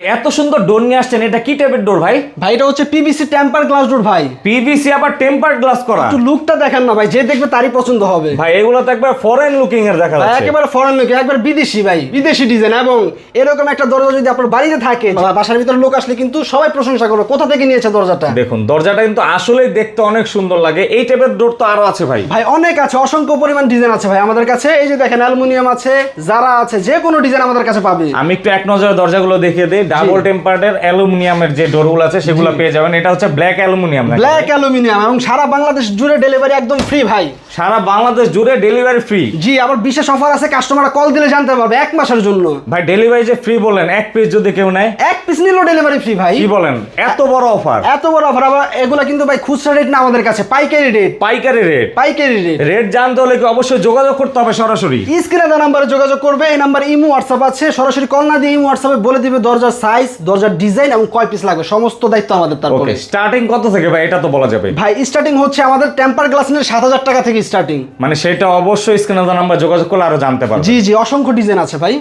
এত সুন্দর ডোর নিয়ে আসছেন এটা কি টাইপের ডোর ভাই? ভাই এটা হচ্ছে পিভিসি টেম্পার গ্লাস ডোর ভাই। পিভিসি আবার টেম্পার গ্লাস করা। একটু লুকটা দেখেন না ভাই যে দেখবে তারই পছন্দ হবে। ভাই এগুলো তো একবার ফরেন লুকিং এর দেখা যাচ্ছে। একেবারে ফরেন লুকিং একবার বিদেশি ভাই বিদেশি ডিজাইন এবং এরকম একটা দরজা যদি আপনার বাড়িতে থাকে বাসার ভিতরে লোক আসলে কিন্তু সবাই প্রশংসা করবে কোথা থেকে নিয়েছে দরজাটা? দেখুন দরজাটা কিন্তু আসলেই দেখতে অনেক সুন্দর লাগে। এই টাইপের ডোর তো আরও আছে ভাই। ভাই অনেক আছে অসংখ্য পরিমাণ ডিজাইন আছে ভাই আমাদের কাছে। এই যে দেখেন অ্যালুমিনিয়াম আছে যারা আছে যে কোনো ডিজাইন আমাদের কাছে পাবে। আমি একটু এক নজরে দরজাগুলো দেখিয়ে দিই। ডাবল টেম্পারের অ্যালুমিনিয়ামের যে ডোরগুলো আছে সেগুলো পেয়ে যাবেন। এটা হচ্ছে ব্ল্যাক অ্যালুমিনিয়াম ব্ল্যাক অ্যালুমিনিয়াম এবং সারা বাংলাদেশ জুড়ে ডেলিভারি একদম ফ্রি ভাই। সারা বাংলাদেশ জুড়ে ডেলিভারি ফ্রি জি আবার বিশেষ অফার আছে কাস্টমাররা কল দিলে জানতে পারবে এক মাসের জন্য। ভাই ডেলিভারি যে ফ্রি বলেন এক পিস যদি কেউ নেয় এক পিস নিলেও ডেলিভারি ফ্রি ভাই। কি বলেন? এত বড় অফার এত বড় অফার আবার এগুলা কিন্তু ভাই খুচরা রেট না আমাদের কাছে পাইকারি রেট পাইকারি রেট পাইকারি রেট রেট জানতে হলে কি অবশ্যই যোগাযোগ করতে হবে সরাসরি? স্ক্রিনে দেওয়া নাম্বারে যোগাযোগ করবে এই নাম্বার ইমো হোয়াটসঅ্যাপ আছে। সরাসরি কল না দিয়ে ইমো হোয়াটসঅ্যাপে বলে দিবে দরজার সাইজ দরজার ডিজাইন এবং কয় পিস লাগবে। সমস্ত দায়িত্ব আমাদের তারপরে। স্টার্টিং কত থেকে ভাই? এটা তো বলা যাবে। ভাই স্টার্টিং হচ্ছে আমাদের টেম্পার গ্লাস নিয়ে সাত হাজার টাকা থেকে স্টার্টিং মানে সেটা অবশ্যই স্ক্রিনে নাম্বার যোগাযোগ করলে আরও জানতে পারবেন জি জি অসংখ্য ডিজাইন আছে ভাই।